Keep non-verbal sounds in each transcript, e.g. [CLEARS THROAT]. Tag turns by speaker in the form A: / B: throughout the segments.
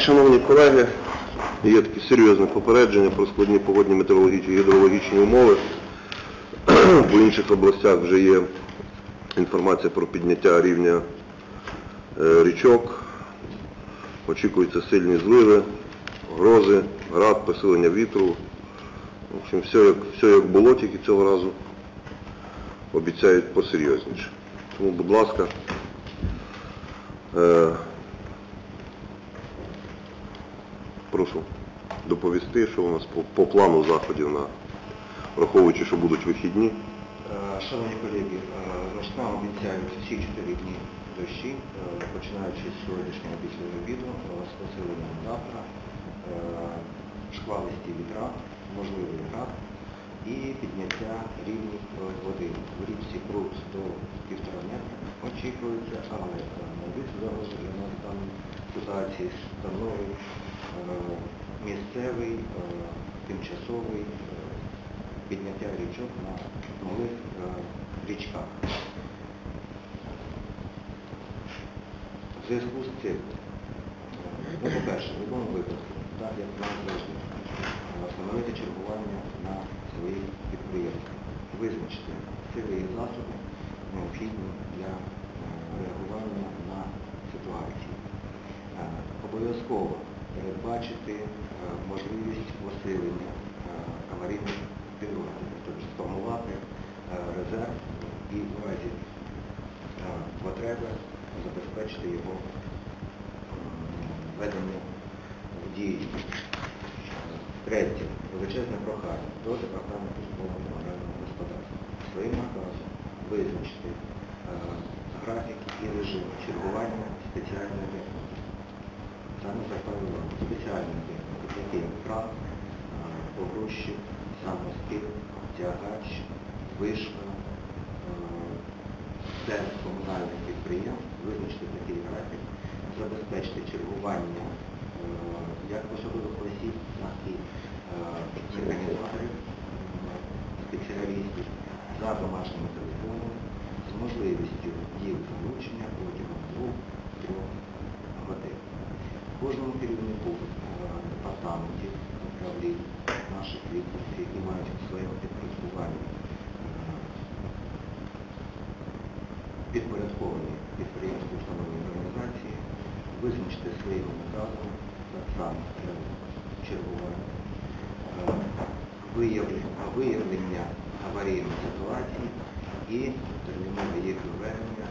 A: Шановні колеги, є таке серйозне попередження про складні погодні метеорологічні і гідрологічні умови. В інших областях вже є інформація про підняття рівня е, річок. Очікуються сильні зливи, грози, град, посилення вітру. В общем, все як, все як було, тільки цього разу обіцяють посерйозніше. Тому, будь ласка, е, прошу доповісти, що у нас по, по плану заходів, на, враховуючи, що будуть вихідні.
B: Е, Шановні колеги, е, значить, нам обіцяють всі чотири дні дощі, е, починаючи з сьогоднішнього після обіду, е, з посиленням завтра, е, шквалисті вітра, можливий град і підняття рівнів е, води. В річці пруд до півтора метра очікується, але е, найбільше загроза для нас там ситуації становить е, місцевий, е, тимчасовий е, підняття річок на малих річках. В зв'язку з цим, ну, по-перше, в будь-якому випадку, так як нам завжди, встановити чергування на своїх підприємствах, визначити сили і засоби, необхідні для реагування на ситуації. Е, Обов'язково передбачити е, можливість посилення е, аварійних підрозділів, тобто сформувати резерв і в разі потреби забезпечити його введення в дію. Третє. Величезне прохання до департаменту житлового комунального господарства. Своїм наказом визначити е, графік і режим чергування спеціальної техніки. Саме запевнено спеціальної техніки, такі як кран, е, погрузчик, тягач, вишка, це комунальних підприємств, визначити такий графік, забезпечити чергування як посадових осіб, так і організаторів, спеціалістів за домашніми їх залучення протягом двох-трьох годин. Кожному керівнику е, департаментів, управлінь, наших відомств, які мають у своєму підпорядкуванні е, підпорядковані підприємства установлені організації, визначити своїм наказом так само чергування, е, виявлення, аварійних ситуацій і термінове їх доведення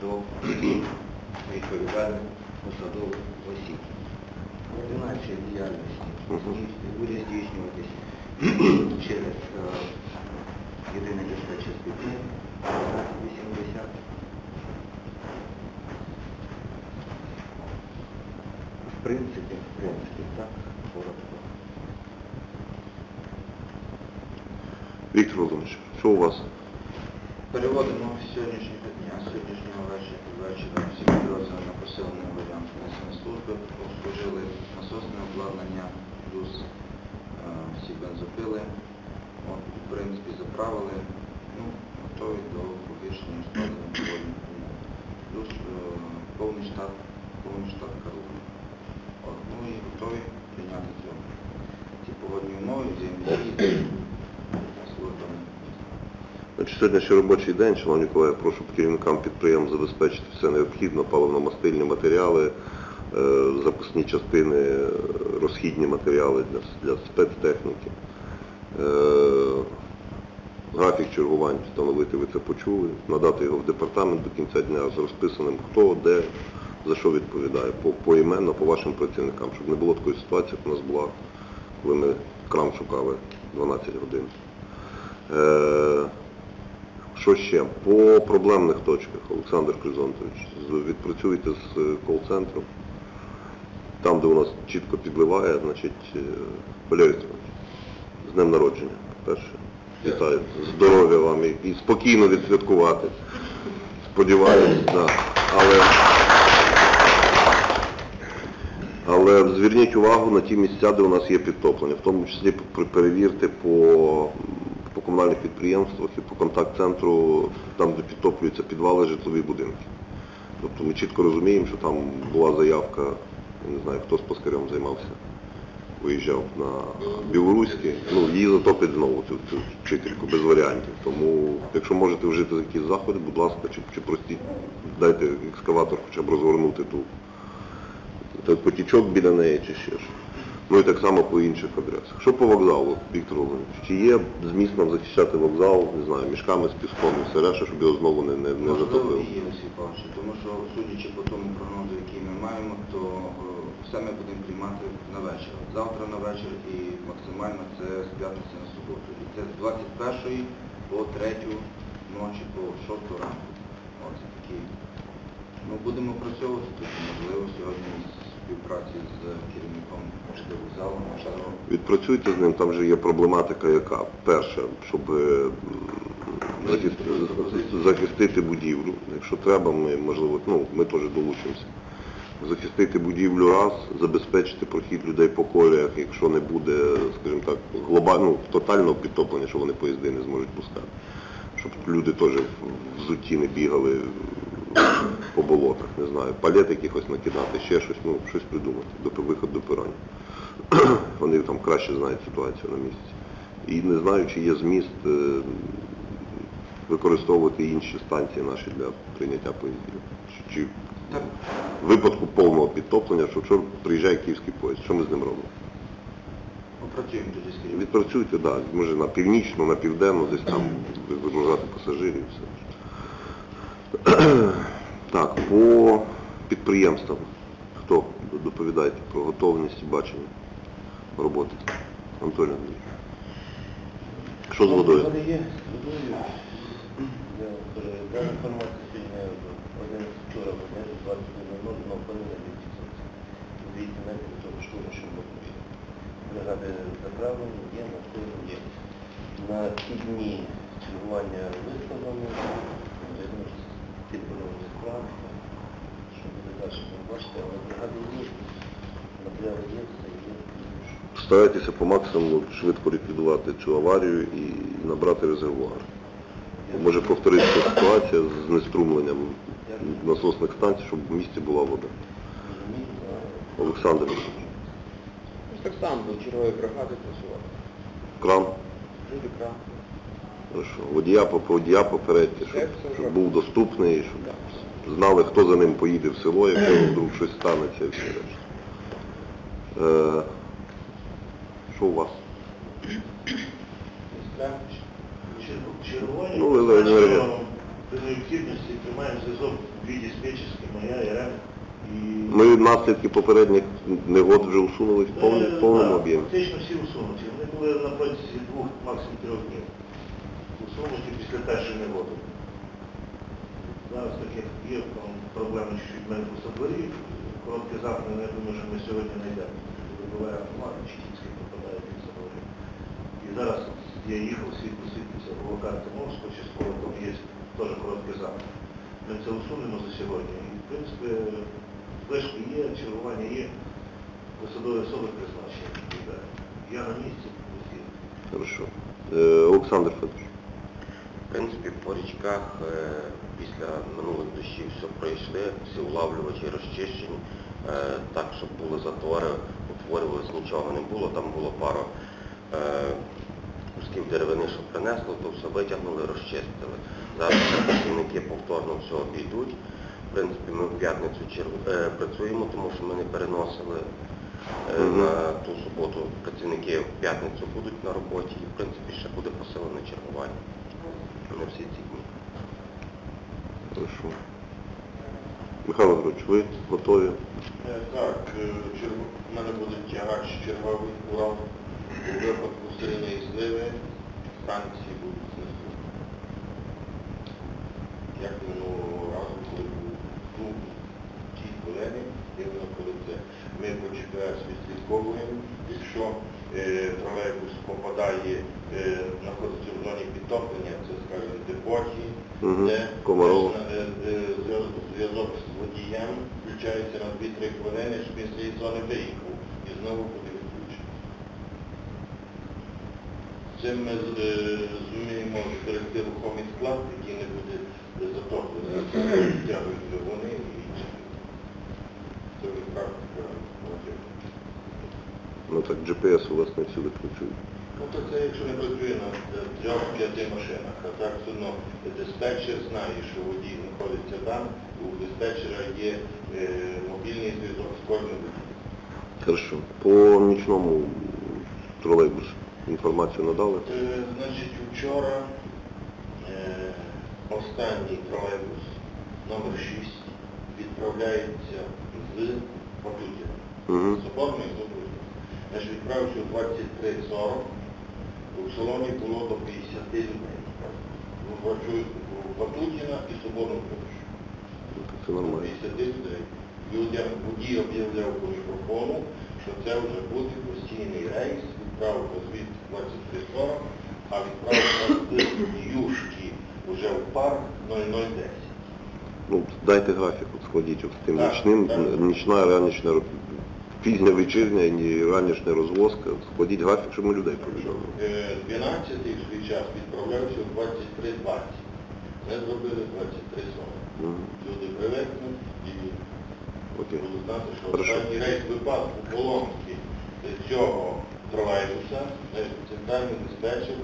B: до відповідальних посадових осіб. Координація діяльності буде здійснюватись через е, єдине диспетчерський центр 80. В принципі, в принципі, так, коротко.
A: Віктор Володимирович, що у вас?
C: Переводимо сьогоднішнього дня, сьогоднішнього вечора, вечора всі підрозділи на посилений варіант внесені служби, обслужили насосне обладнання, плюс е, всі бензопили, От, в принципі, заправили, ну, готові до погіршення складення. Плюс е, повний штат, повний штат Карлова. От, ну і готові прийняти цю, ці погодні умови, взаємодії з службами.
A: Сьогодні ще робочий день, шановні колеги, прошу керівникам підприємств забезпечити все необхідне, паливно-мастильні матеріали, е, запасні частини, розхідні матеріали для, для спецтехніки. Е, Графік чергувань встановити, ви це почули, надати його в департамент до кінця дня з розписаним, хто, де, за що відповідає, по, поіменно, по вашим працівникам, щоб не було такої ситуації, як у нас була, коли ми крам шукали 12 годин. Е, що ще? По проблемних точках, Олександр Кризонтович, відпрацюйте з е, кол-центром. Там, де у нас чітко підливає, значить, е, Валерій з днем народження, перше. Вітаю. Здоров'я вам і, і спокійно відсвяткувати. Сподіваюсь, да. Але, але зверніть увагу на ті місця, де у нас є підтоплення, в тому числі пер- перевірте по комунальних підприємствах і по контакт-центру, там, де підтоплюються підвали, житлові будинки. Тобто ми чітко розуміємо, що там була заявка я не знаю, хто з паскарем займався. Виїжджав на білоруське, ну її затопить знову цю, цю вчительку без варіантів. Тому, якщо можете вжити якісь заходи, будь ласка, чи, чи простіть, дайте екскаватор хоча б розгорнути ту той потічок біля неї чи ще що. Ну і так само по інших адресах. Що по вокзалу, Віктор Володимирович? Чи є зміст нам захищати вокзал, не знаю, мішками з піском і все решта, щоб його знову не, не, не затопило?
C: є, Олексій Павлович, тому що судячи по тому прогнозу, який ми маємо, то е, все ми будемо приймати на вечір. Завтра на вечір і максимально це з п'ятниці на суботу. І це з 21 по 3 ночі, по 6 ранку. Оце такі. Ну, будемо працювати тут, можливо, сьогодні співпраці з керівником можливо, вокзалу, можливо.
A: Відпрацюйте з ним, там же є проблематика яка. Перше, щоб е, захистити, захистити будівлю. Якщо треба, ми, можливо, ну, ми теж долучимося. Захистити будівлю раз, забезпечити прохід людей по коліях, якщо не буде, скажімо так, глобального тотального підтоплення, що вони поїзди не зможуть пускати. Щоб люди теж в взутті не бігали по болотах, не знаю, палет якихось накидати, ще щось, ну, щось придумати, до виход до перонів. [CLEARS THROAT] Вони там краще знають ситуацію на місці. І не знаю, чи є зміст е, використовувати інші станції наші для прийняття поїздів. Чи- Чи в випадку повного підтоплення, що якщо приїжджає київський поїзд, що ми з ним робимо?
C: попрацюємо тоді з керівником.
A: Відпрацюйте, так, може на північну, на південну, десь там вигружати пасажирів і все. Так, по підприємствам. Хто? Доповідайте про готовність бачення роботи. Анатолій Андрійович. Що з водою?
D: Води є, з водою. Я передав інформацію сьогодні один вчора майже 20 минут, але опинили від 200 метрів того що ми робили. Бригади заправлені, є, настроєні є. На ці дні чергування що ті що буде далі, ви але бригади є, матеріали є, все є.
A: Старайтеся по максимуму швидко ліквідувати цю аварію і набрати резервуар. Може повторитися ситуація з неструмленням насосних станцій, щоб в місті була вода. Олександр
E: так само до чергової бригади працювати.
A: кран.
E: Люди крам.
A: Хорошо. Водія, водія попередьте, щоб, щоб був доступний, щоб знали, хто за ним поїде в село, якщо [CLEARS THROAT] вдруг щось станеться і все решта. Е, що у вас? Ну,
F: що при необхідності приймаємо зв'язок дві диспетчерські, моя і.
A: Ми наслідки попередніх негод вже усунули в повному, в об'ємі.
F: Фактично всі усунуті. Вони були на протязі двох, максимум трьох днів. Усунуті після першої негоди. Зараз таких є проблеми чуть-чуть в мене у дворі. Завтра, я думаю, що ми сьогодні знайдемо. Вибиває автомат, Чекінський попадає під собою. І зараз я їхав світло світлиця в карти Мовського, частково там є теж короткий запит. Ми це усунемо за сьогодні. І, в принципі, вишки є, чергування є, посадові особи призначені. Я на місці.
A: Хорошо. Е, Олександр Федорович.
E: В принципі, по річках е, після минулих дощів все пройшли, всі улавлювачі розчищені, е, так, щоб були затори, утворювалось нічого не було, там було пару е, кусків деревини, що принесло, то все витягнули, розчистили. Зараз працівники повторно все обійдуть. В принципі, ми в п'ятницю працюємо, тому що ми не переносили на ту суботу. Працівники в п'ятницю будуть на роботі і, в принципі, ще буде посилене чергування на всі ці дні.
A: Хорошо. Михайло Григорович, ви готові?
D: Е, Так, е, в мене буде тягач черговий Урал. У випадку сильної зливи станції будуть знесу. Як минулого разу, коли був ну, ті колеги, іменно коли це ми по ЧПС відслідковуємо, якщо тролейбус попадає, е, знаходиться в зоні підтоплення, це, скажімо, депоті,
A: Мгм.
D: де
A: Комарова.
D: теж, е, е, зв'яз- зв'язок з водієм включається на 2-3 хвилини, щоб він з цієї зони виїхав і знову буде відключений. Цим ми з- е, зуміємо зберегти рухомий склад, який не буде затоплений, [CLEARS THROAT] втягують вони і відправки платежу.
A: Ну так GPS у вас не всюди працює.
D: Ну то це якщо не працює на трьох-п'яти машинах, а так все одно диспетчер знає, що водій знаходиться там, у диспетчера є е, мобільний зв'язок з кожним.
A: Хорошо. По нічному тролейбусу інформацію надали?
D: Е, Значить, вчора е, останній тролейбус номер 6 відправляється з Батутіна.
A: Угу.
D: З Батутіна. Значить, відправився о 23.40, у салоні було до 50 людей. Ну, бачу, Батутіна і Соборну площу.
A: Це нормально.
D: 50 людей. Людям водій об'являв по мікрофону, що це вже буде постійний рейс, відправка звідти 23.40, а відправка з Юшки вже в парк 0010.
A: Ну, дайте графік, от сходіть от з тим нічним, нічна, ро- пізня вечірня і ранішня розвозка. Складіть графік, щоб ми людей повідомили.
D: Е, 12-й в свій час відправлявся о 23.20. Ми зробили 23.40.
A: Мгм.
D: Люди привикнуть і
A: Окей.
D: будуть знати, що
A: Хорошо.
D: останній рейс випадку поломки цього тролейбуса, центральний диспетчер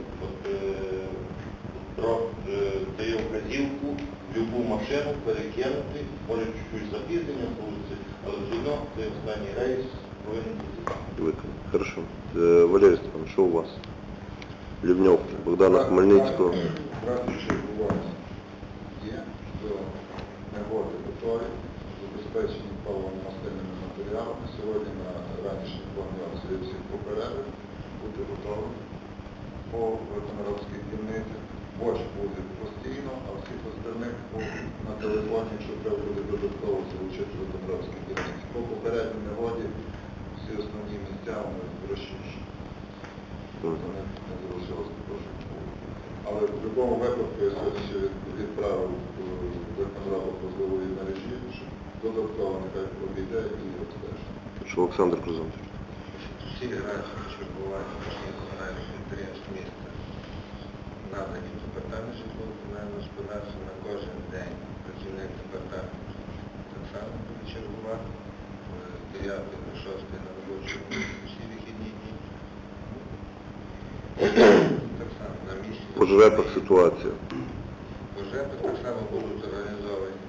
D: е, е, дає вказівку в любу машину перекинути, може чуть-чуть запізнення вулиці, але одно цей останній рейс повинен бути.
A: Виконано. Хорошо. Е, Валерій Степанович, що у вас? Лівньовки, Богдана Хмельницького.
G: Графік чергування є, до негоди готові, забезпечені паливно-мастильними матеріалами. Сьогодні на ранішній планувався я всіх попередив, бути готовим по Великомировській дільниці. Боч буде постійно, а всіх остальних на телефоні, якщо треба буде додатково залучити Великомировській дільниці. По попередній негоді всі основні місця вони розчищені. Тобто не, не залишилось також. Але в будь-якому випадку я сьогодні ще відправив е, виконраду позової мережі, щоб додатково нехай обійде і обстежить.
A: Що Олександр Крузович?
G: Всі чергування всіх комунальних підприємств міста надані департамент житлово-комунального господарства на кожен день. Працівник департаменту так само буде чергувати з 9 до 6 на робочому всі вихідні дні. Так само на місці.
A: По жрепах ситуація.
G: Пожежі так само будуть організовані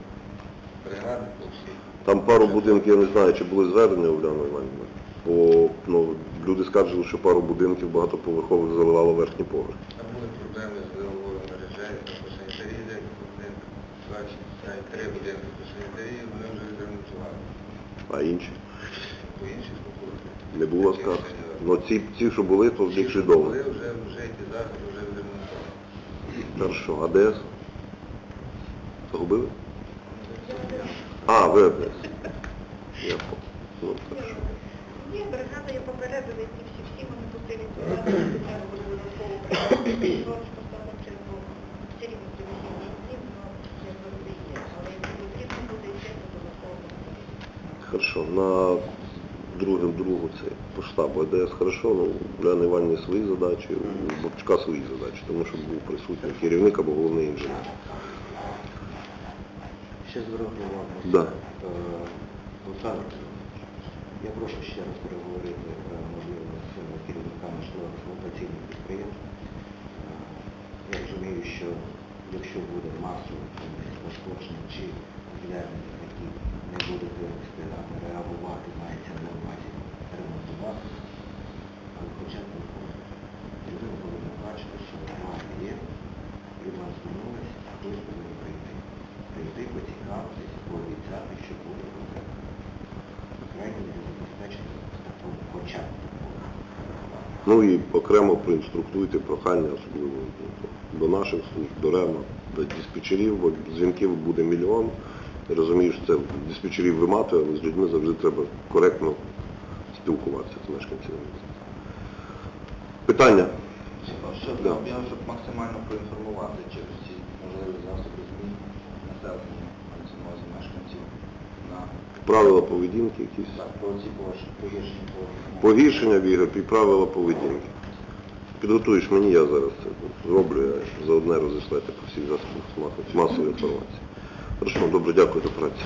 G: бригади по всіх.
A: Там пару будинків, я не знаю, чи були звернення Уляна Іванівна. Бо ну, люди скаржили, що пару будинків багатоповерхових заливало верхній поверх.
G: Там були проблеми з виловою мережею, там по санітарії декілька будинків, 23 будинки по санітарії, вони вже відремонтували.
A: А інші
G: По інших покупках.
A: не було скарг. Ну ці, ці, що були, то
G: Ті, що
A: ліквідовані.
G: були, вже, вже йти зараз, вже відремонтували.
A: Хорошо. АДС? Загубили? А, ви АДС. Я по- Ну, хорошо.
H: Ні, бригада я попередила, ці всі, всі вони тут що треба буде додатково працювати, поставити чергу. Все рівно це вихідні дні, але як завжди є. Але якщо потрібно буде ще, то додатково буде.
A: Хорошо. На другим другу це по штабу АДС хорошо, ну Уляни Іванівни свої задачі, у Бабчука свої задачі, тому що був присутній керівник або головний інженер.
B: Ще звернути увагу.
A: Да.
B: Е, Олександр Петрович, я прошу ще раз переговорити, е, можливо, з керівниками житлово-експлуатаційних підприємств. Е, Я розумію, що якщо буде масово якесь пошкодження чи які не будуть реагувати, мається на увазі ремонтувати, але хоча б виходити. Людина повинна бачити, що увага є, і до нас звернулися, хтось повинен прийти. Прийти, поцікавитись, пообіцяти, що буде конкретно. Крайній мірі забезпечити такого хоча б такого.
A: Ну і окремо проінструктуйте прохання, особливо до наших служб, до РЕМа, до диспетчерів, бо дзвінків буде мільйон. Я розумію, що це диспетчерів виматує, але з людьми завжди треба коректно спілкуватися з мешканцями. міста. Питання?
C: Що
A: Да.
C: я щоб максимально проінформувати через ці можливі засоби ЗМІ населення, мається мешканців на
A: Правила поведінки якісь?
C: так, про ці погіршення погіршення по
A: Погіршення в і правила поведінки. Підготуєш мені, я зараз це зроблю, а заодне розішлете по всіх засобах масової інформації. Хорошо, добре, дякую до праці.